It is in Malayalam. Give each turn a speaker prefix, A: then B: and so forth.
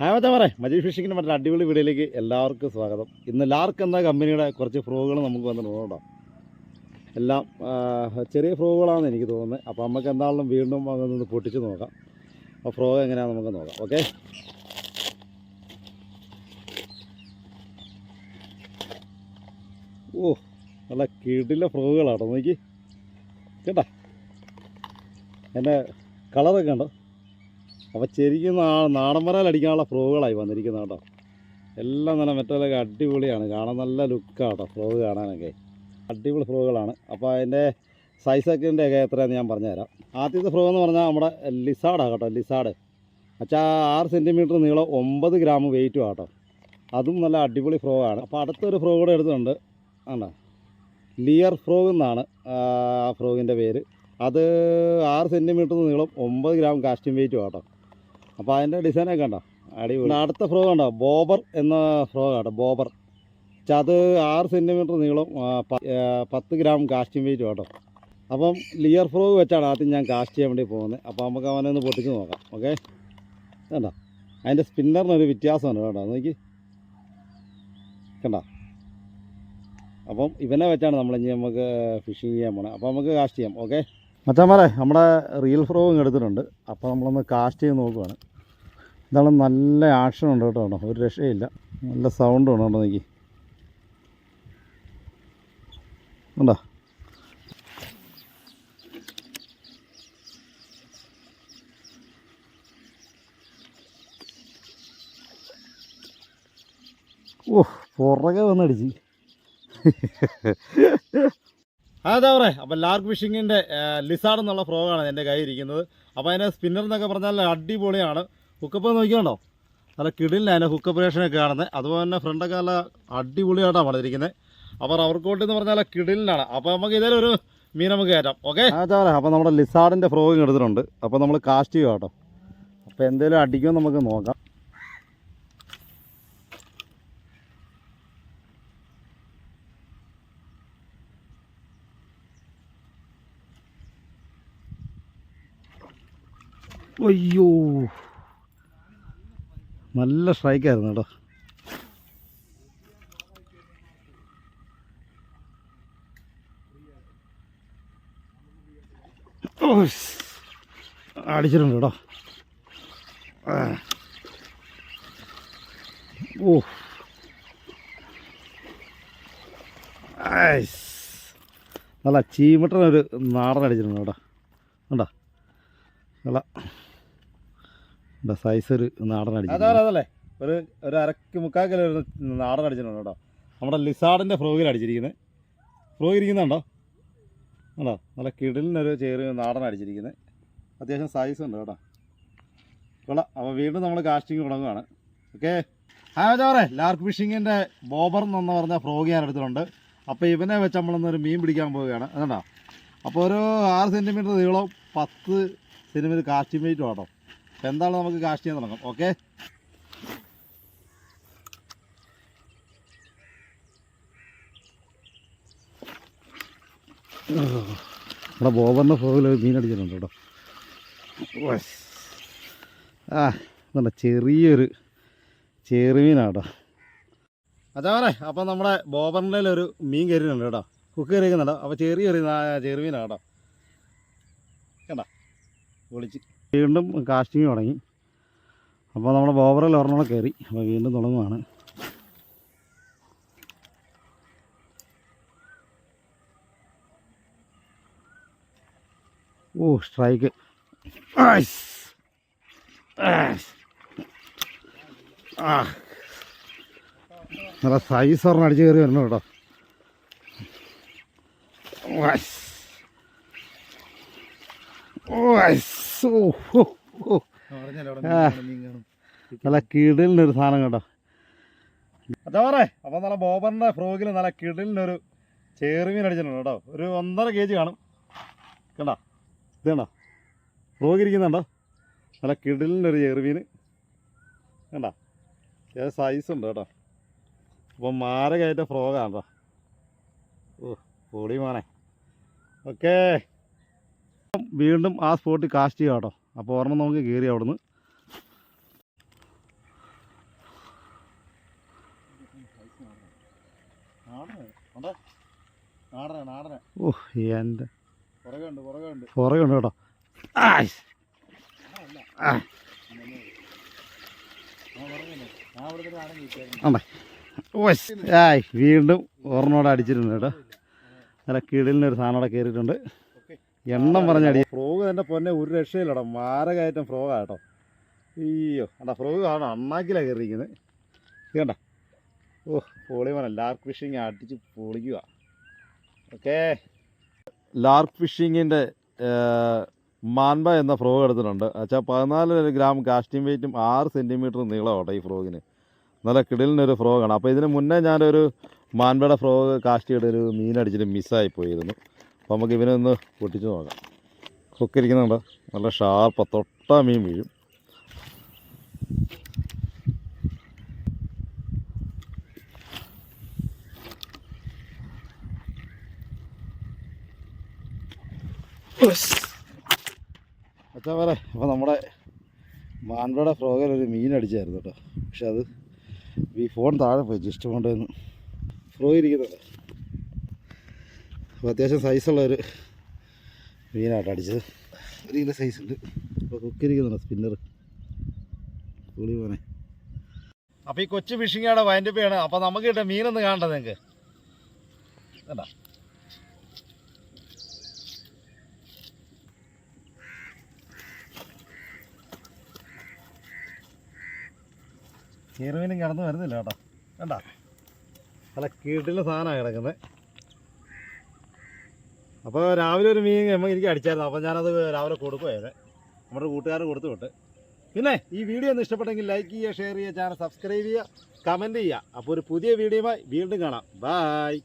A: ഹായ് മച്ചാ പറ. മജീഷ് ഫിഷിങ്ങിന്റെ മറ്റൊരു അടിപൊളി വീഡിയോയിലേക്ക് എല്ലാവർക്കും സ്വാഗതം. ഇന്ന് ലാർക്ക് എന്ന കമ്പനിയുടെ കുറച്ച് ഫ്രോഗുകൾ നമുക്ക് വന്നിട്ടുണ്ട് കേട്ടോ. എല്ലാം ചെറിയ ഫ്രോഗുകളാണെന്ന് എനിക്ക് തോന്നുന്നത്. അപ്പോൾ നമുക്ക് എന്താണെങ്കിലും വീണ്ടും അതൊന്ന് പൊട്ടിച്ച് നോക്കാം. അപ്പോൾ ഫ്രോഗ് എങ്ങനെയാണെന്ന് നമുക്ക് നോക്കാം. ഓക്കെ ഓ നല്ല കിടില ഫ്രോഗുകളാട്ടോ. നോക്കി. കേട്ടാ? എന്റെ കളറൊക്കെ ഉണ്ടോ അപ്പോൾ ശരിക്കും നാടൻ അടിക്കാനുള്ള ഫ്രോഗുകളായി വന്നിരിക്കുന്നത് കേട്ടോ. എല്ലാം നല്ല മറ്റേ അടിപൊളിയാണ്. കാണാൻ നല്ല ലുക്കാണ് കേട്ടോ ഫ്രോഗ് കാണാനൊക്കെ. അടിപൊളി ഫ്രോഗുകളാണ്. അപ്പോൾ അതിന്റെ സൈസൊക്കെ ഒക്കെ എത്രയാണെന്ന് ഞാൻ പറഞ്ഞുതരാം. ആദ്യത്തെ ഫ്രോഗ് എന്ന് പറഞ്ഞാൽ നമ്മുടെ ലിസാഡാണ് കേട്ടോ ലിസാഡ് അച്ഛാ ആറ് സെന്റിമീറ്റർ നീളം ഒമ്പത് ഗ്രാം വെയിറ്റും ആട്ടോ. അതും നല്ല അടിപൊളി ഫ്രോഗാണ്. അപ്പോൾ അടുത്തൊരു ഫ്രോഗ് കൂടെ എടുത്തിട്ടുണ്ട്. ആണോ? ലിയർ ഫ്രോഗ് എന്നാണ് ആ ഫ്രോഗിന്റെ പേര്. അത് ആറ് സെന്റിമീറ്റർ നീളം ഒമ്പത് ഗ്രാം കാസ്റ്റിംഗ് വെയിറ്റും കേട്ടോ അപ്പോൾ അതിന്റെ ഡിസൈനൊക്കെ ഉണ്ടോ അടിപൊളി. അടുത്ത ഫ്രോഗ് ഉണ്ടോ ബോബർ എന്ന ഫ്രോഗ് ആട്ടോ ബോബർ. അത് ആറ് സെന്റിമീറ്റർ നീളം പത്ത് ഗ്രാം കാസ്റ്റിംഗ് വെയിറ്റ് കേട്ടോ. അപ്പം ലിയർ ഫ്രോഗ് വെച്ചാണ് ആദ്യം ഞാൻ കാസ്റ്റ് ചെയ്യാൻ വേണ്ടി പോകുന്നത്. അപ്പോൾ നമുക്ക് അവനെ ഒന്ന് പൊട്ടിച്ച് നോക്കാം ഓക്കെ കണ്ടോ? അതിന്റെ സ്പിന്നറിനൊരു വ്യത്യാസമുണ്ട് കേട്ടോ നോക്കി. കണ്ട? അപ്പം ഇവനെ വെച്ചാണ് നമ്മൾ ഇനി നമുക്ക് ഫിഷിങ് ചെയ്യാൻ പോണത് അപ്പോൾ നമുക്ക് കാസ്റ്റ് ചെയ്യാം ഓക്കെ മച്ചാമാരെ നമ്മുടെ റിയൽ ഫ്രോഗും എടുത്തിട്ടുണ്ട്. അപ്പോൾ നമ്മളൊന്ന് കാസ്റ്റ് ചെയ്ത് നോക്കുവാണ്. ഇതാണ് നല്ല ആക്ഷൻ ഉണ്ട് കേട്ടോ. കേട്ടോ ഒരു രക്ഷയില്ല. നല്ല സൗണ്ടും ഉണ്ട് കേട്ടോ നീക്കി ഉണ്ടോ? ഓ പുറകെ വന്നടിച്ച്. അതാ പറയേ. അപ്പോൾ ലാർക്ക് ഫിഷിങ്ങിന്റെ ലിസാർഡ് എന്നുള്ള ഫ്രോഗാണ് എന്റെ കയ്യിൽ ഇരിക്കുന്നത്. അപ്പോൾ അതിന്റെ സ്പിന്നർ എന്നൊക്കെ പറഞ്ഞാൽ അടിപൊളിയാണ്. ഹുക്കപ്പ് നോക്കിയാണോ നല്ല കിടിലിന് അതിന്റെ ഹുക്കപ്പ് റേഷനൊക്കെ കാണുന്നത് അതുപോലെ തന്നെ ഫ്രണ്ടൊക്കെ നല്ല അടിപൊളിയായിട്ടാണ് പണിതിരിക്കുന്നത് അപ്പോൾ റബ്ബർ കോട്ട് എന്ന് പറഞ്ഞാൽ കിടിലിനാണ്. അപ്പോൾ നമുക്ക് ഇതേലും ഒരു മീൻ നമുക്ക് കയറ്റാം. ഓക്കെ അതാ പറയാം. അപ്പോൾ നമ്മുടെ ലിസാർഡിന്റെ ഫ്രോഗ് എടുത്തിട്ടുണ്ട്. അപ്പോൾ നമ്മൾ കാസ്റ്റ് ചെയ്യുക കേട്ടോ. അപ്പോൾ എന്തെങ്കിലും അടിക്കുമെന്ന് നമുക്ക് നോക്കാം. അയ്യോ. നല്ല സ്ട്രൈക്കായിരുന്നു കേട്ടോ. അടിച്ചിട്ടുണ്ട് കേട്ടോ. ഓ. നല്ല ചീമട്ടനൊരു നാടൻ അടിച്ചിട്ടുണ്ട് കേട്ടോ. കണ്ടോ? നല്ല സൈസ് ഒരു ഒരു അരക്ക് മുക്കാൽ കിലോ നാടൻ അടിച്ചിട്ടുണ്ട് കേട്ടോ. നമ്മുടെ ലിസാർഡിന്റെ ഫ്രോഗിൽ അടിച്ചിരിക്കുന്നത്. ഫ്രോഗ് ഇരിക്കുന്നുണ്ടോ ഉണ്ടോ? നല്ല കിടലിനൊരു ചേറ് നാടൻ അടിച്ചിരിക്കുന്നത്. അത്യാവശ്യം സൈസ് ഉണ്ട് കേട്ടോ. കൊള്ളാം. അപ്പോൾ വീണ്ടും നമ്മൾ കാസ്റ്റിംഗ് തുടങ്ങുകയാണ് ഓക്കെ ഹായ് ചോറേ ലാർക്ക് ഫിഷിങ്ങിന്റെ ബോബർ എന്ന് പറഞ്ഞ ഫ്രോഗ് ഞാൻ എടുത്തിട്ടുണ്ട്. അപ്പോൾ ഇവനെ വെച്ച് നമ്മളൊന്നൊരു മീൻ പിടിക്കാൻ പോവുകയാണ്. അതുകൊണ്ടോ അപ്പോൾ ഒരു ആറ് സെന്റിമീറ്റർ നീളം പത്ത് സെന്റിമീറ്റർ കാസ്റ്റിംഗ് വെയിറ്റ് കേട്ടോ എന്താണ് നമുക്ക് കാസ്റ്റ് ചെയ്യാൻ തുടങ്ങാം. ഓക്കെ നമ്മുടെ ബോബറിന്റെ ഫ്രോഗിൽ മീനടിച്ചിട്ടുണ്ട് കേട്ടോ. ആ നല്ല ചെറിയൊരു ചെറുമീനാട്ടോ. പറ അപ്പം നമ്മുടെ ബോബറിന്റെ ഒരു മീൻ കയറിയിട്ടുണ്ട് കേട്ടോ. കുക്ക് കയറിയിരിക്കുന്നുണ്ടോ അപ്പോൾ ചെറിയൊരു ചെറുമീനാണ് കേട്ടോ കണ്ട? വിളിച്ച്. വീണ്ടും കാസ്റ്റിംഗ് തുടങ്ങി. അപ്പോൾ നമ്മുടെ ബോബറിൽ ഒരെണ്ണം കയറി. അപ്പോൾ വീണ്ടും തുടങ്ങുകയാണ് ഓ സ്ട്രൈക്ക് ആ നല്ല സൈസ് ഒരെണ്ണം അടിച്ച് കയറി വരണം കേട്ടോ വൈസ്. വൈസ്. ഓ, ഓ, ഓ. ആ. നല്ല കിടിലിനൊരു സാധനം കേട്ടോ അതാ പറ അപ്പം നല്ല ബോബറിന്റെ ഫ്രോഗിൽ നല്ല കിടിലിനൊരു ചേറുമീൻ അടിച്ചിട്ടുണ്ട് കേട്ടോ. ഒരു ഒന്നര കെ ജി കാണും. കണ്ടോ? ഇത് കണ്ടോ? ഫ്രോഗ് ഇരിക്കുന്നുണ്ടോ? നല്ല കിടിലിനൊരു ചേറുമീൻ. കണ്ടോ? ഏത് സൈസ് ഉണ്ട് കേട്ടോ. അപ്പം കയറ്റ ഫ്രോഗാണ് കേട്ടോ. ഓ പൊടി മോനെ. ഓക്കേ വീണ്ടും ആ സ്പോട്ടിൽ കാസ്റ്റ് ചെയ്യാം കേട്ടോ. അപ്പോൾ ഒരെണ്ണം നമുക്ക് കയറി അവിടുന്ന്.
B: ഓ എന്റെ.
A: പുറകെ ഉണ്ട്
B: കേട്ടോ. വീണ്ടും ഓർണോടെ അടിച്ചിട്ടുണ്ട് കേട്ടോ. നല്ല കിടലിനൊരു സാധനം അവിടെ കയറിയിട്ടുണ്ട്. എണ്ണം പറഞ്ഞടി.
A: ഫ്രോഗ് തന്നെ പൊന്നെ ഒരു രക്ഷയില്ലടാ. മാരകയറ്റം ഫ്രോഗ് ആട്ടോ അയ്യോ അട ഫ്രോഗ് കാണാം അണ്ണാക്കിലാണ് കയറിയിരിക്കുന്നത് കേണ്ട. ഓ പൊളിമന ലാർക്ക് ഫിഷിങ് അടിച്ച് പൊളിക്കുക ഓക്കെ. ലാർക്ക് ഫിഷിങ്ങിന്റെ മാൻബ എന്ന ഫ്രോഗ് എടുത്തിട്ടുണ്ട്. അച്ഛാ പതിനാല് ഗ്രാം കാസ്റ്റിംഗ് വെയിറ്റും ആറ് സെന്റിമീറ്റർ നീളമാട്ടോ ഈ ഫ്രോഗിന്. നല്ല കിടലിനൊരു ഫ്രോഗാണ്. അപ്പോൾ ഇതിന് മുന്നേ ഞാനൊരു മാൻബയുടെ ഫ്രോഗ് കാസ്റ്റ് ചെയ്തൊരു മീനടിച്ചിട്ട് മിസ്സായി പോയിരുന്നു. നമുക്ക് ഇവനെ ഒന്ന് പൊട്ടിച്ച് നോക്കാം. കൊക്കിരിക്കുന്നുണ്ടോ? നല്ല ഷാർപ്പ. തൊട്ട മീൻ വീഴും. അച്ഛാ പറ അപ്പോൾ നമ്മുടെ മാൻപയുടെ ഫ്രോഗിൽ ഒരു മീൻ അടിച്ചായിരുന്നു കേട്ടോ. പക്ഷെ അത് ഈ ഫോൺ താഴെ പോയി ജസ്റ്റ് കൊണ്ടുവന്ന് ഫ്രോ ഇരിക്കുന്നുണ്ട്. അപ്പോൾ അത്യാവശ്യം സൈസുള്ള ഒരു മീനാട്ടോ അടിച്ചത്. ഒരു കിലോ സൈസ് ഉണ്ട്. അപ്പോൾ കുക്കിരിക്കുന്നുണ്ട് സ്പിന്നർ കൂളി പോനെ അപ്പോൾ ഈ കൊച്ചു ഫിഷിങ്ങാണ് ചെയ്യണം. അപ്പോൾ നമുക്ക് കിട്ടുക മീനൊന്ന് കാണണ്ട നിങ്ങൾക്ക്? വേണ്ട ചെറുമീനും കിടന്ന് വരുന്നില്ല കേട്ടോ. കണ്ട? നല്ല കീട്ടിലെ സാധനമാണ് കിടക്കുന്നത്. അപ്പോൾ രാവിലെ ഒരു മീൻ എനിക്ക് അടിച്ചായിരുന്നു. അപ്പോൾ ഞാനത് രാവിലെ കൊടുക്കുമായിരുന്നു നമ്മുടെ കൂട്ടുകാരൻ കൊടുത്തു വിട്ട്. പിന്നെ ഈ വീഡിയോ ഒന്ന് ഇഷ്ടപ്പെട്ടെങ്കിൽ ലൈക്ക് ചെയ്യുക ഷെയർ ചെയ്യുക ചാനൽ സബ്സ്ക്രൈബ് ചെയ്യുക കമന്റ് ചെയ്യുക. അപ്പോൾ ഒരു പുതിയ വീഡിയോയുമായി വീണ്ടും കാണാം. ബായ്